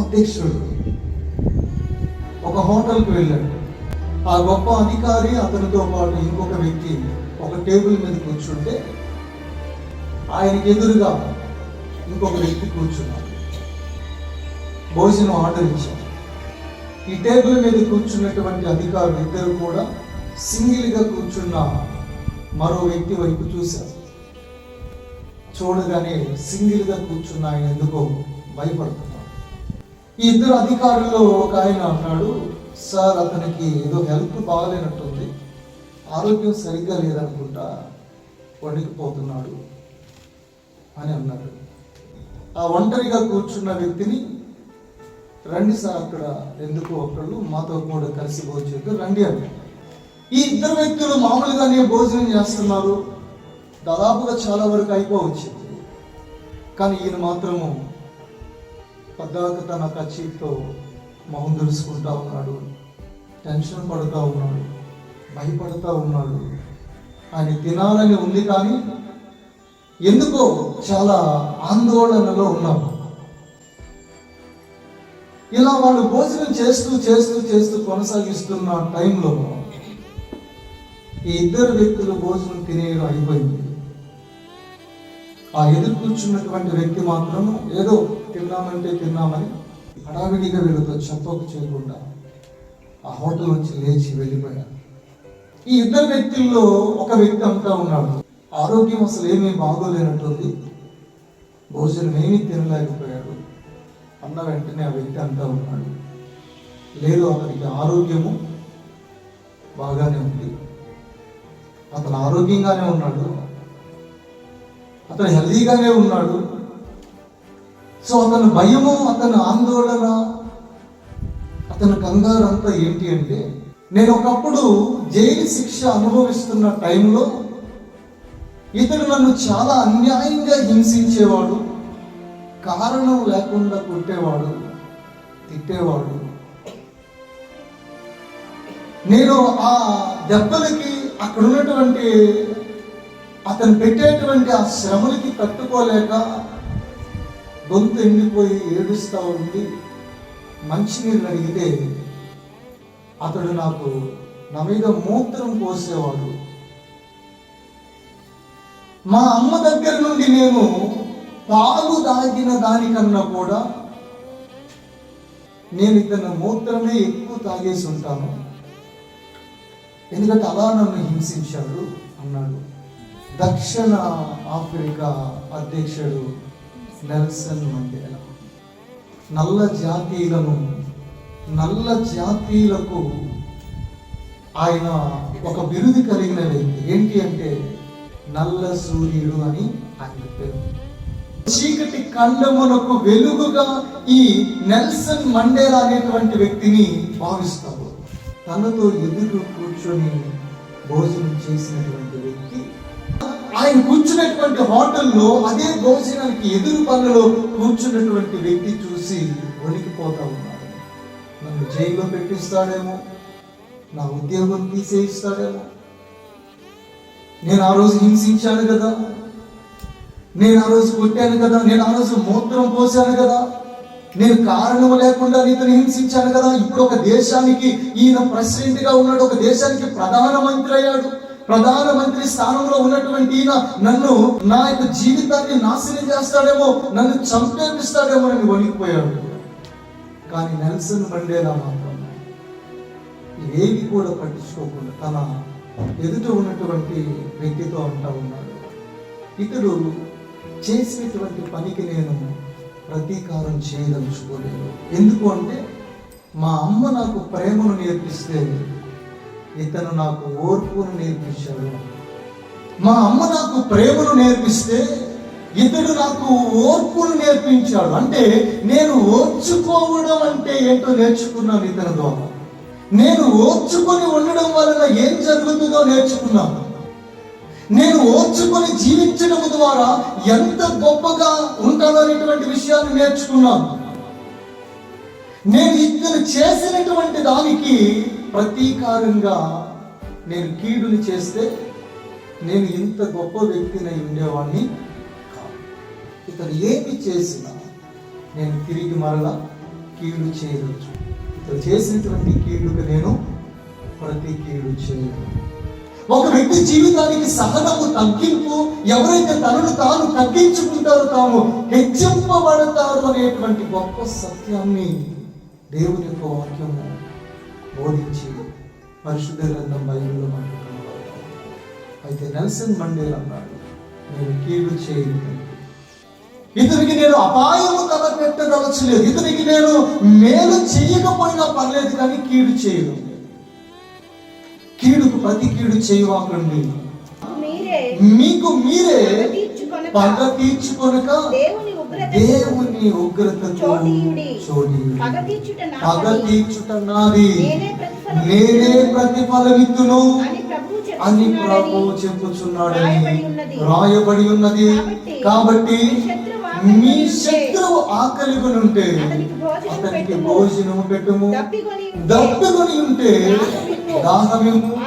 అధ్యక్షుడు ఒక హోటల్కి వెళ్ళాడు. ఆ గొప్ప అధికారి అతనితో పాటు ఇంకొక వ్యక్తి ఒక టేబుల్ మీద కూర్చుంటే ఆయనకి ఎదురుగా ఇంకొక వ్యక్తి కూర్చున్నాడు. భోజనం ఆర్డర్ ఇచ్చాడు. ఈ టేబుల్ మీద కూర్చున్నటువంటి అధికారులు ఇద్దరు కూడా సింగిల్గా కూర్చున్న మరో వ్యక్తి వైపు చూశారు. చూడగానే సింగిల్గా కూర్చున్న ఆయన ఎందుకో భయపడుతున్నారు. ఈ ఇద్దరు అధికారుల్లో ఒక ఆయన అన్నాడు సార్ అతనికి ఏదో హెల్త్ బాగాలేనట్టుంది. ఆరోగ్యం సరిగ్గా లేదనుకుంటా వణికిపోతున్నాడు అని అన్నాడు. ఆ ఒంటరిగా కూర్చున్న వ్యక్తిని రండి సార్ అక్కడ ఎందుకు ఒకళ్ళు మాతో కూడా కలిసి భోజనం రండి అని ఈ ఇద్దరు వ్యక్తులు మామూలుగానే భోజనం చేస్తున్నారు. దాదాపుగా చాలా వరకు అయిపోవచ్చింది. కానీ ఈయన మాత్రము పద్దాక తన కచ్చితో మొహం దులుసుకుంటా ఉన్నాడు. టెన్షన్ పడుతూ ఉన్నాడు. భయపడుతూ ఉన్నాడు. ఆయన తినాలని ఉంది కానీ ఎందుకో చాలా ఆందోళనలో ఉన్నాం. ఇలా వాళ్ళు భోజనం చేస్తూ చేస్తూ చేస్తూ కొనసాగిస్తున్న టైంలో ఈ ఇద్దరు వ్యక్తులు భోజనం తినేయడం అయిపోయింది. ఆ ఎదురు కూర్చున్నటువంటి వ్యక్తి మాత్రం ఏదో తిన్నామంటే తిన్నామని హడావిడిగా వీళ్ళతో చెప్పకు చేయకుండా ఆ హోటల్ నుంచి లేచి వెళ్ళిపోయారు. ఈ ఇద్దరు వ్యక్తుల్లో ఒక వ్యక్తి అంతా ఉన్నాడు. ఆరోగ్యం అసలు ఏమీ బాగోలేనట్టుంది. భోజనం ఏమీ తినలేకపోయాడు. అన్న వెంటనే ఆ వ్యక్తి అంతా ఉన్నాడు. లేదు అతనికి ఆరోగ్యము బాగానే ఉంది. అతను ఆరోగ్యంగానే ఉన్నాడు. అతను హెల్దీగానే ఉన్నాడు. సో అతని భయము అతని ఆందోళన అతని కంగారు అంతా ఏంటి అంటే నేను ఒకప్పుడు జైలు శిక్ష అనుభవిస్తున్న టైంలో ఇతడు నన్ను చాలా అన్యాయంగా హింసించేవాడు కారణం లేకుండా కొట్టేవాడు తిట్టేవాడు. నేను ఆ దెబ్బలకి అక్కడ ఉన్నటువంటి అతను పెట్టేటువంటి ఆ శ్రమలకి తట్టుకోలేక గొంతు ఎండిపోయి ఏడుస్తూ ఉండి మంచినీళ్ళు అడిగితే అతడు నాకు నా మీద మూత్రం పోసేవాడు. మా అమ్మ దగ్గర నుండి నేను పాలు తాగిన దానికన్నా కూడా నేను ఇతను మూత్రమే ఎక్కువ తాగేసి ఉంటాను. ఎందుకంటే అలా నన్ను హింసించాడు అన్నాడు. దక్షిణ ఆఫ్రికా అధ్యక్షుడు నెల్సన్ మండేల నల్ల జాతీయులను నల్ల జాతీయులకు ఆయన ఒక బిరుదు కలిగిన వ్యక్తి. ఏంటి అంటే నల్ల సూర్యుడు అని ఆయన పేరు. చీకటి ఖండమునకు వెలుగుగా ఈ నెల్సన్ మండేలా అనేటువంటి వ్యక్తిని భావిస్తారు తనతో ఎదురు కూర్చొని భోజనం చేసినటువంటి వ్యక్తి ఆయన కూర్చున్నటువంటి హోటల్లో అదే భోజనానికి ఎదురు పనులలో కూర్చున్నటువంటి వ్యక్తి చూసి వణికిపోతా ఉన్నాడు. నన్ను జైల్లో పెట్టిస్తాడేమో నా ఉద్యోగం తీసేయిస్తాడేమో. నేను ఆ రోజు హింసించాను కదా. నేను ఆ రోజు కొట్టాను కదా. నేను ఆ రోజు మూత్రం పోసాను కదా. నేను కారణం లేకుండా ఇతను హింసించాను కదా. ఇప్పుడు ఒక దేశానికి ఈయన ప్రెసిడెంట్గా ఉన్నాడు ఒక దేశానికి ప్రధానమంత్రి అయ్యాడు. ప్రధానమంత్రి స్థానంలో ఉన్నటువంటి ఈయన నన్ను నా యొక్క జీవితాన్ని నాశనం చేస్తాడేమో నన్ను చంపేపిస్తాడేమో అని వణికిపోయాడు. కానీ నెల్సన్ మండేలా మాత్రం ఏమి కూడా పట్టించుకోకుండా తన ఎదుట ఉన్నటువంటి వ్యక్తితో అంటా ఉన్నాడు. ఇతడు చేసినటువంటి పనికి నేను ప్రతీకారం చేయదలుచుకోలేదు. ఎందుకు అంటే మా అమ్మ నాకు ప్రేమను నేర్పిస్తే ఇతను నాకు ఓర్పును నేర్పించాడు. మా అమ్మ నాకు ప్రేమను నేర్పిస్తే ఇతడు నాకు ఓర్పును నేర్పించాడు. అంటే నేను ఓర్చుకోవడం అంటే ఏంటో నేర్చుకున్నాను ఇతని ద్వారా నేను ఓర్చుకొని ఉండడం వలన ఏం జరుగుతుందో నేర్చుకున్నాను. నేను ఓర్చుకొని జీవించడం ద్వారా ఎంత గొప్పగా ఉంటాననేటువంటి విషయాన్ని నేర్చుకున్నాను. నేను ఇతను చేసినటువంటి దానికి ప్రతీకారంగా నేను కీడుని చేస్తే నేను ఇంత గొప్ప వ్యక్తిని ఉండేవాడిని కాదు. ఇతను ఏమి చేసినా నేను తిరిగి మరలా కీడు చేయవచ్చు. ఇతను చేసినటువంటి కీడుకు నేను ప్రతి కీడు చేయను. ఒక వ్యక్తి జీవితానికి సహనము తగ్గింపు ఎవరైతే తనను తాను తగ్గించుకుంటారో తాము హెచ్చింపబడతారు అనేటువంటి గొప్ప సత్యాన్ని దేవుని యొక్క వాక్యము బోధించి పరిశుద్ధ గ్రంథం బైబిల్లో మనకు కనబడతాం అయితే నెల్సన్ మండేల్ అన్నాడు నేను కీడు చేయను. ఇతనికి నేను అపాయము తలపెట్టదలచలేదు ఇతనికి నేను మేలు చేయకపోయినా పర్లేదు కానీ కీడు చేయను. కీడుకు ప్రతి కీడు చేయవాకండి. మీకు మీరే పగ తీర్చుకొనక దేవుని దేవుని. చోటీయుడి. పగ తీర్చుట నాది. నేనే ప్రతిఫలం నేనే ప్రతిఫలమిత్తును అని ప్రభు చెప్పుచున్నాడని రాయబడి ఉన్నది. కాబట్టి మీ శత్రువు ఆకలిగొని ఉంటే అతనికి భోజనం పెట్టుము. దప్పికొని ఉంటే. దాహమిమ్ము